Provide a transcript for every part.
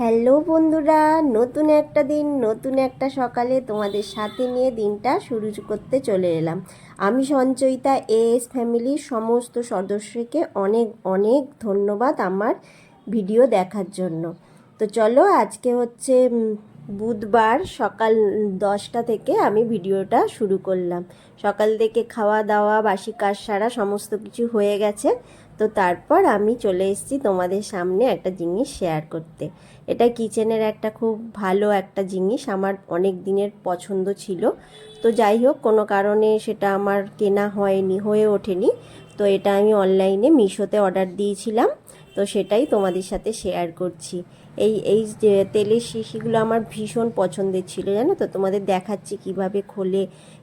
Hello বন্ধুরা, নতুন একটা দিন, নতুন একটা সকালে তোমাদের সাথে নিয়ে দিনটা শুরু করতে চলে এলাম। আমি সঞ্চয়িতা এস ফ্যামিলির সমস্ত সদস্যকে অনেক অনেক ধন্যবাদ আমার ভিডিও দেখার জন্য। তো চলো আজকে হচ্ছে বুধবার সকাল দশটা থেকে আমি ভিডিওটা শুরু করলাম। সকাল থেকে খাওয়া দাওয়া বাসি কাজ সারা সমস্ত কিছু হয়ে গেছে। তো তারপর আমি চলে এসেছি তোমাদের সামনে একটা জিনিস শেয়ার করতে। এটা কিচেনের একটা খুব ভালো একটা জিনিস, আমার অনেক দিনের পছন্দ ছিল। তো যাই হোক, কোনো কারণে সেটা আমার কেনা হয়নি, হয়ে ওঠেনি। তো এটা আমি অনলাইনে মিশোতে অর্ডার দিয়েছিলাম। তো সেটাই তোমাদের সাথে শেয়ার করছি। এই এই যে তেলের শিশিগুলো আমার ভীষণ পছন্দের ছিল, জানো তো? তোমাদের দেখাচ্ছি কীভাবে খোলে,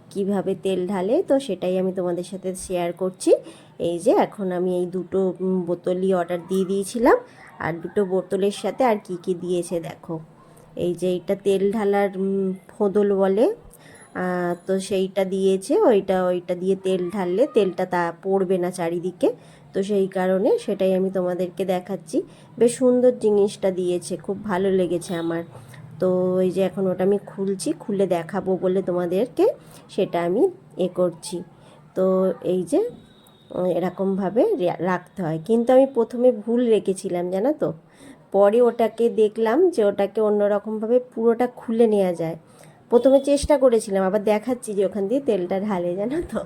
কীভাবে তেল ঢালে, তো সেটাই আমি তোমাদের সাথে শেয়ার করছি। এই যে এখন আমি এই দুটো বোতলই অর্ডার দিয়ে দিয়েছিলাম। আর দুটো বোতলের সাথে আর কি কি দিয়েছে দেখো। এই যে এইটা তেল ঢালার ফোঁদল বলে। তো সেইটা দিয়েছে, ওইটা ওইটা দিয়ে তেল ঢাললে তেলটা তা পড়বে না চারিদিকে। তো সেই কারণে সেটাই আমি তোমাদেরকে দেখাচ্ছি। বেশ সুন্দর জিনিসটা দিয়েছে, খুব ভালো লেগেছে আমার। তো এই যে এখন ওটা আমি খুলছি, খুলে দেখাবো বলে তোমাদেরকে, সেটা আমি এ করছি। তো এই যে এরকমভাবে রাখতে হয়। কিন্তু আমি প্রথমে ভুল রেখেছিলাম, জানো তো? পরে ওটাকে দেখলাম যে ওটাকে অন্যরকমভাবে পুরোটা খুলে নেওয়া যায়। প্রথমে চেষ্টা করেছিলাম, আবার দেখাচ্ছি যে ওখান দিয়ে তেলটা ঢালে জানো তো?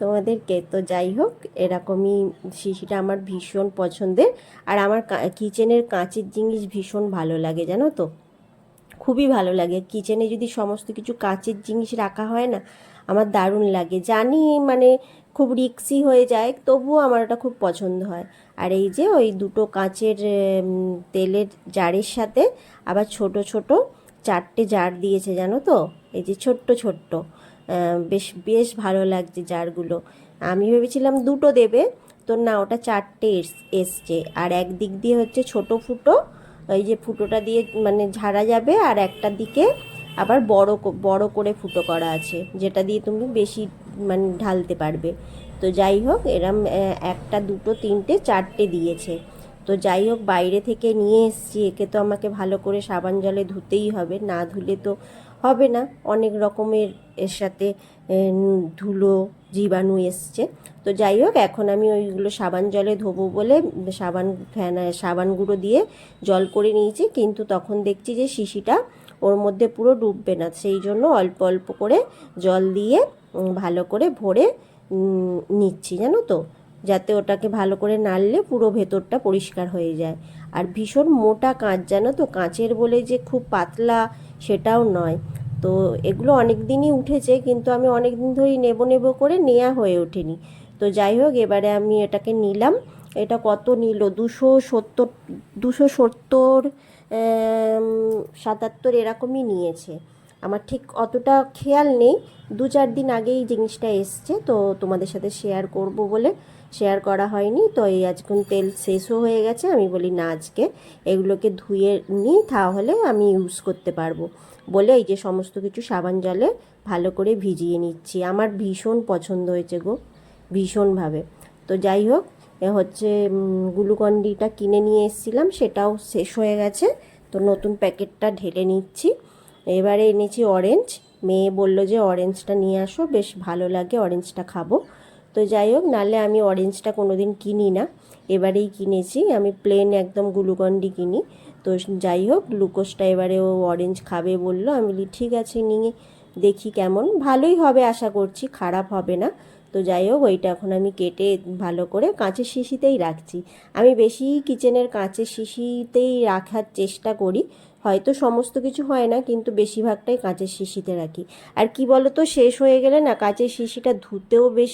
তোমাদেরকে। তো যাই হোক, এরকমই শিশিটা আমার ভীষণ পছন্দের। আর আমার কিচেনের কাঁচের জিনিস ভীষণ ভালো লাগে, জানো তো? খুবই ভালো লাগে। কিচেনে যদি সমস্ত কিছু কাঁচের জিনিস রাখা হয় না, আমার দারুণ লাগে। জানি মানে খুব রিক্সি হয়ে যায়, তবুও আমার ওটা খুব পছন্দ হয়। আর এই যে ওই দুটো কাঁচের তেলের জারের সাথে আবার ছোট ছোট চারটে জার দিয়েছে, জানো তো? এই যে ছোট্ট ছোট্ট। বেশ বেশ ভালো লাগছে জারগুলো। আমি ভেবেছিলাম দুটো দেবে, তো না, ওটা চারটে এস- এসছে। আর একদিক দিয়ে হচ্ছে ছোট ফুটো, ওই যে ফুটোটা দিয়ে মানে ঝাড়া যাবে, আর একটা দিকে আবার বড় বড় করে ফুটো করা আছে, যেটা দিয়ে তুমি বেশি মানে ঢালতে পারবে। তো যাই হোক এরম একটা, দুটো, তিনটে, চারটে দিয়েছে। তো যাই হোক, বাইরে থেকে নিয়ে এসেছি, একে তো আমাকে ভালো করে সাবান জলে ধুতেই হবে, না ধুলে তো হবে না। অনেক রকমের এর সাথে ধুলো, জীবাণু এসছে। তো যাই হোক, এখন আমি ওইগুলো সাবান জলে ধোবো বলে সাবান ফ্যান সাবান গুঁড়ো দিয়ে জল করে নিয়েছি, কিন্তু তখন দেখছি যে শিশিটা ওর মধ্যে পুরো ডুববে না। সেই জন্য অল্প অল্প করে জল দিয়ে ভালো করে ভরে নিচ্ছি, জানো তো? যাতে ওটাকে ভালো করে নাড়লে পুরো ভেতরটা পরিষ্কার হয়ে যায়। আর ভীষণ মোটা কাঁচ, জানো তো? কাঁচের বলে যে খুব পাতলা সেটাও নয়। তো এগুলো অনেক দিনই উঠেছে, কিন্তু আমি অনেক দিন ধরেই নেব নেব করে নেওয়া হয়ে ওঠেনি। তো যাই হোক, এবারে আমি এটাকে নিলাম। এটা কত নিল? দুশো সত্তর দুশো সত্তর সাতাত্তর এরকমই নিয়েছে। আমার ঠিক অতটা খেয়াল নেই। দু চার দিন আগেই জিনিসটা এসছে, তো তোমাদের সাথে শেয়ার করব বলে। শেয়ার করা হয়নি, তো এই আজকাল তেল শেষও হয়ে গেছে। আমি বলি, না, আজকে এগুলোকে ধুয়ে নিই তাহলে আমি ইউজ করতে পারব। বলে এই যে সমস্ত কিছু সাবান জলে ভালো করে ভিজিয়ে নিচ্ছি। আমার ভীষণ পছন্দ হয়েছে গো, ভীষণভাবে। তো যাই হোক হচ্ছে গ্লুকন্ডিটা কিনে নিয়ে এসেছিলাম, সেটাও শেষ হয়ে গেছে। তো নতুন প্যাকেটটা ঢেলে নিচ্ছি। এবারে এনেছি অরেঞ্জ। মেয়ে বলল যে, অরেঞ্জটা নিয়ে আসো, বেশ ভালো লাগে, অরেঞ্জটা খাব। তো যাই হোক, নাহলে আমি অরেঞ্জটা কোনো দিন কিনি না। এবারেই কিনেছি, আমি প্লেন একদম গ্লুকন্ডি কিনি। তো যাই হোক, গ্লুকোজটা এবারে ও অরেঞ্জ খাবে বলল। আমি বলি, ঠিক আছে, নিয়ে দেখি কেমন। ভালোই হবে আশা করছি, খারাপ হবে না। তো যাই হোক, ওইটা এখন আমি কেটে ভালো করে কাঁচের শিশিতেই রাখছি। আমি বেশি কিচেনের কাঁচের শিশিতেই রাখার চেষ্টা করি। হয়তো সমস্ত কিছু হয় না, কিন্তু বেশিরভাগটাই কাঁচের শিশিতে রাখি। আর কি বলো তো শেষ হয়ে গেলে না, কাঁচের শিশিটা ধুতেও বেশ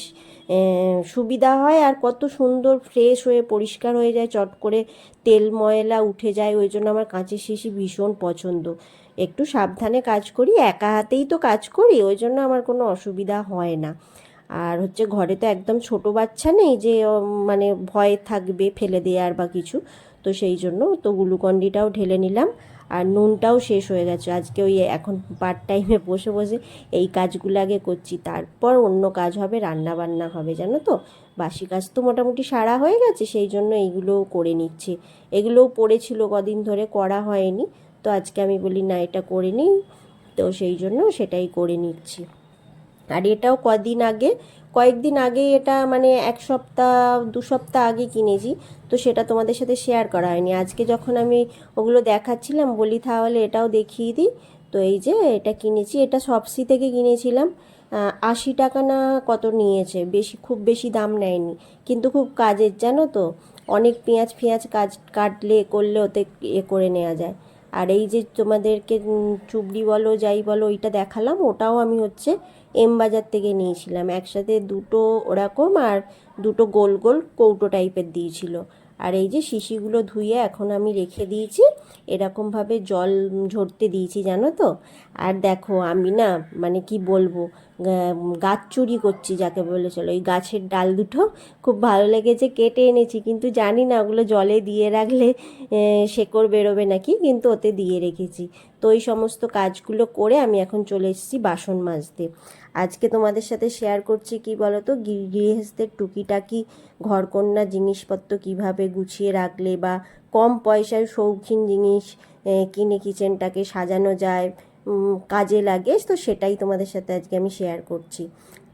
সুবিধা হয়। আর কত সুন্দর ফ্রেশ হয়ে, পরিষ্কার হয়ে যায়, চট করে তেল ময়লা উঠে যায়, ওই জন্য আমার কাঁচের শিশি ভীষণ পছন্দ। একটু সাবধানে কাজ করি, একা হাতেই তো কাজ করি, ওই জন্য আমার কোনো অসুবিধা হয় না। আর হচ্ছে ঘরে তো একদম ছোট বাচ্চা নেই যে মানে ভয় থাকবে ফেলে দেওয়ার বা কিছু। তো সেই জন্য তো গ্লুকন্ডিটাও ঢেলে নিলাম আর নুনটাও শেষ হয়ে গেছে। আজকে ওই এখন পার্ট টাইমে বসে বসে এই কাজগুলো আগে করছি। তারপর অন্য কাজ হবে রান্না বান্না হবে, জানো তো? বাসি কাজ তো মোটামুটি সারা হয়ে গেছে, সেই জন্য এইগুলোও করে নিচ্ছি। এগুলোও পড়েছিল কদিন ধরে, করা হয়নি। তো আজকে আমি বলি, না, এটা করে নিই। তো সেই জন্য সেটাই করে নিচ্ছি। আর এটাও কদিন আগে, কয়েকদিন আগে এটা মানে এক সপ্তাহ, দু সপ্তাহ আগে কিনেছি, তো সেটা তোমাদের সাথে শেয়ার করা হয়নি। আজকে যখন আমি ওগুলো দেখাচ্ছিলাম, বলি তাহলে এটাও দেখিয়ে দিই। তো এই যে এটা কিনেছি, এটা সবসি থেকে কিনেছিলাম। আশি টাকা না কত নিয়েছে? বেশি, খুব বেশি দাম নেয়নি। কিন্তু খুব কাজের, জানো তো? অনেক পেঁয়াজ ফেঁয়াজ কাজ, কাটলে, করলে ওতে এ করে নেওয়া যায়। আর এই যে তোমাদেরকে চুবড়ি বলো, যাই বলো, ওইটা দেখালাম, ওটাও আমি হচ্ছে এম বাজার থেকে নিয়েছিলাম। একসাথে দুটো ওরকম আর দুটো গোল গোল কৌটো টাইপের দিয়েছিল। আর এই যে শিশিগুলো ধুয়ে এখন আমি রেখে দিয়েছি। এরকমভাবে জল ঝরতে দিয়েছি, জানো তো? আর দেখো আমি না মানে কি বলব? গাছ চুরি করছি যাকে বলে চলো ওই গাছের ডাল দুটো খুব ভালো লেগেছে, কেটে এনেছি, কিন্তু জানি না ওগুলো জলে দিয়ে রাখলে শেকড় বেরোবে নাকি, কিন্তু ওতে দিয়ে রেখেছি। তো এই সমস্ত কাজগুলো করে আমি এখন চলে এসেছি বাসন মাজতে। আজকে তোমাদের সাথে শেয়ার করছি কি বলো তো গৃ- গৃহস্থের টুকিটাকি ঘরকন্যা জিনিসপত্র কীভাবে গুছিয়ে রাখলে বা কম পয়সায় শৌখিন জিনিস কিনে কিচেনটাকে সাজানো যায়। কাজে লাগে। তো সেটাই তোমাদের সাথে আজকে আমি শেয়ার করছি।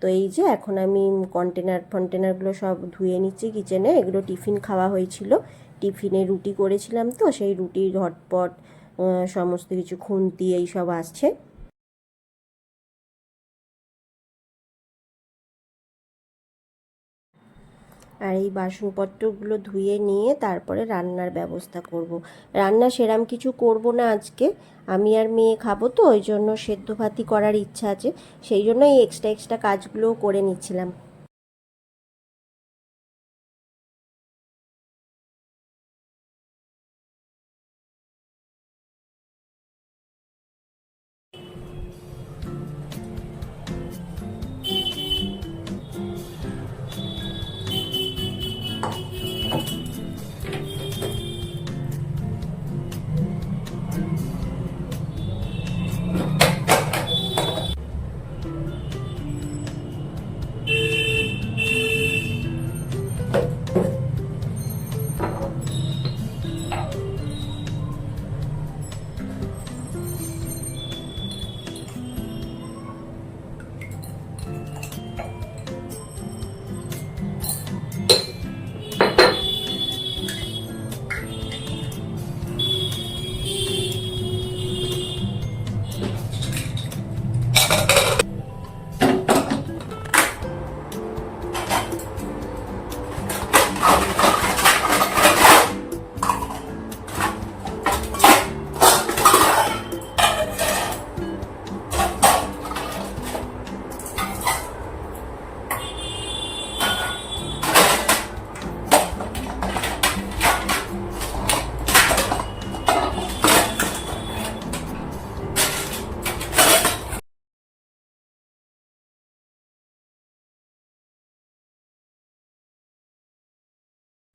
তো এই যে এখন আমি কন্টেনার ফন্টেনারগুলো সব ধুয়ে নিচ্ছি কিচেনে এগুলো টিফিন খাওয়া হয়েছিল। টিফিনে রুটি করেছিলাম তো। সেই রুটির ঝটপট সমস্ত কিছু, খুন্তি এই সব আসছে। আর এই বাসনপত্রগুলো ধুয়ে নিয়ে তারপরে রান্নার ব্যবস্থা করব। রান্না সেরাম কিছু করব না আজকে। আমি আর মেয়ে খাব তো, ওই জন্য সেদ্ধ ভাতি করার ইচ্ছা আছে। সেই জন্য এই এক্সট্রা এক্সট্রা কাজগুলোও করে নিচ্ছিলাম।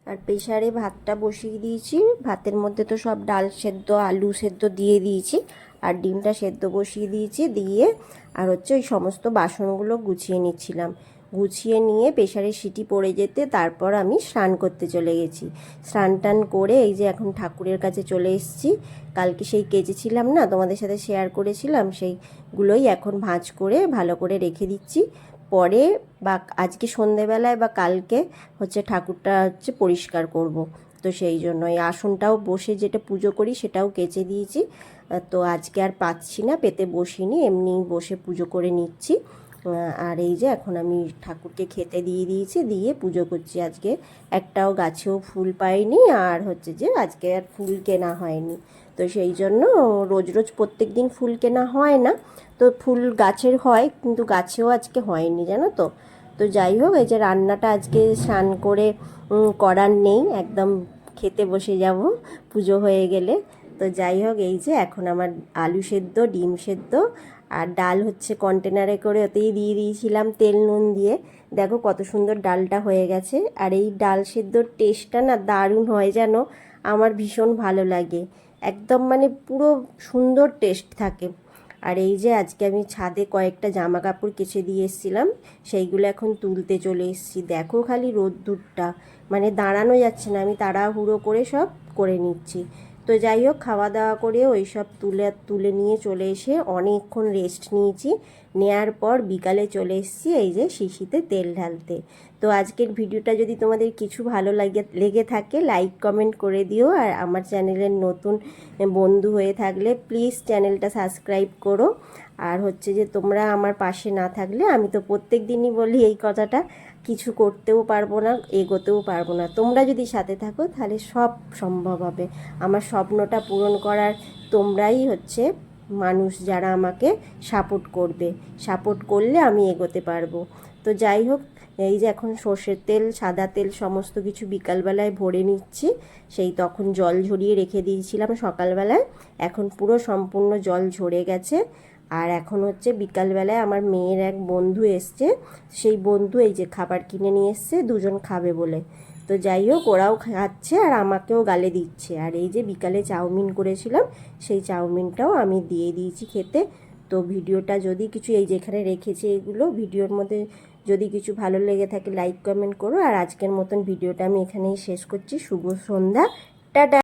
আর প্রেশারে ভাতটা বসিয়ে দিয়েছি। ভাতের মধ্যে তো সব ডাল সেদ্ধ, আলু সেদ্ধ দিয়ে দিয়েছি। আর ডিমটা সেদ্ধ বসিয়ে দিয়েছি দিয়ে আর হচ্ছে ওই সমস্ত বাসনগুলো গুছিয়ে নিচ্ছিলাম। গুছিয়ে নিয়ে প্রেশারে সিটি পড়ে যেতে তারপর আমি স্নান করতে চলে গেছি। স্নান টান করে এই যে এখন ঠাকুরের কাছে চলে এসেছি। কালকে সেই কেচেছিলাম না, তোমাদের সাথে শেয়ার করেছিলাম, সেইগুলোই এখন ভাঁজ করে ভালো করে রেখে দিচ্ছি। পরে বা আজকে সন্ধেবেলায় বা কালকে হচ্ছে ঠাকুরটা হচ্ছে পরিষ্কার করব। তো সেই জন্য এই আসনটাও বসে যেটা পুজো করি সেটাও কেচে দিয়েছি। তো আজকে আর পাচ্ছি না, পেতে বসিনি এমনি বসে পুজো করে নিচ্ছি। আর এই যে এখন আমি ঠাকুরকে খেতে দিয়ে দিয়েছি, দিয়ে পুজো করছি আজকে। একটাও গাছেও ফুল পাইনি আর হচ্ছে যে আজকে আর ফুল কেনা হয়নি। তো সেই জন্য রোজ রোজ প্রত্যেক দিন ফুল কেনা হয় না। তো ফুল গাছের হয়, কিন্তু গাছেও আজকে হয়নি, জানো তো? তো যাই হোক, এই যে রান্নাটা আজকে স্নান করে করার নেই, একদম খেতে বসে যাব, পুজো হয়ে গেলে। তো যাই হোক, এই যে এখন আমার আলু সেদ্ধ, ডিম সেদ্ধ, আর ডাল হচ্ছে কন্টেনারে করে ওতেই দিয়ে দিয়েছিলাম তেল নুন দিয়ে। দেখো কত সুন্দর ডালটা হয়ে গেছে, আর এই ডাল সেদ্ধর টেস্টটা না দারুণ হয় যেন আমার ভীষণ ভালো লাগে। একদম মানে পুরো সুন্দর টেস্ট থাকে। আর এই যে আজকে আমি ছাদে কয়েকটা জামা কাপড় কেচে দিয়ে এসেছিলাম, সেইগুলো এখন তুলতে চলে এসেছি। দেখো খালি রোদ্দুরটা মানে দাঁড়ানো যাচ্ছে না, আমি তাড়াহুড়ো করে সব করে নিচ্ছি। তো যাই হোক খাওয়া দাওয়া করে ওই সব তুলে তুলে নিয়ে চলে এসে অনেকক্ষণ রেস্ট নিয়েছি। নেয়ার পর বিকালে চলে এসেছি এই যে শিশিতে তেল ঢালতে। তো আজকের ভিডিওটা যদি তোমাদের কিছু ভালো লাগে, লেগে থাকে লাইক কমেন্ট করে দিও। আর আমার চ্যানেলের নতুন বন্ধু হয়ে থাকলে প্লিজ চ্যানেলটা সাবস্ক্রাইব করো। আর হচ্ছে যে তোমরা আমার পাশে না থাকলে আমি তো প্রত্যেক দিনই বলি এই কথাটা, কিছু করতেও পারব না, এগোতেও পারব না। তোমরা যদি সাথে থাকো তাহলে সব সম্ভব হবে। আমার স্বপ্নটা পূরণ করার তোমরাই হচ্ছে মানুষ যারা আমাকে সাপোর্ট করবে। সাপোর্ট করলে আমি এগোতে পারব। তো যাই হোক এই যে এখন সর্ষের তেল, সাদা তেল সমস্ত কিছু বিকালবেলায় ভরে নিচ্ছি। সেই তখন জল ঝরিয়ে রেখে দিয়েছিলাম সকালবেলায়। এখন পুরো সম্পূর্ণ জল ঝরে গেছে। আর এখন হচ্ছে বিকালবেলায় আমার মেয়ের এক বন্ধু এসছে। সেই বন্ধু এই যে খাবার কিনে নিয়ে এসছে, দুজন খাবে বলে। তো যাই হোক, ওরাও খাচ্ছে আর আমাকেও গালে দিচ্ছে। আর এই যে বিকালে চাউমিন করেছিলাম, সেই চাউমিনটাও আমি দিয়ে দিয়েছি খেতে। তো ভিডিওটা যদি কিছু এই যেখানে রেখেছি এগুলো, ভিডিওর মধ্যে যদি কিছু ভালো লেগে থাকে লাইক কমেন্ট করো। আর আজকের মতন ভিডিওটা আমি এখানেই শেষ করছি। শুভ সন্ধ্যা। টাটা!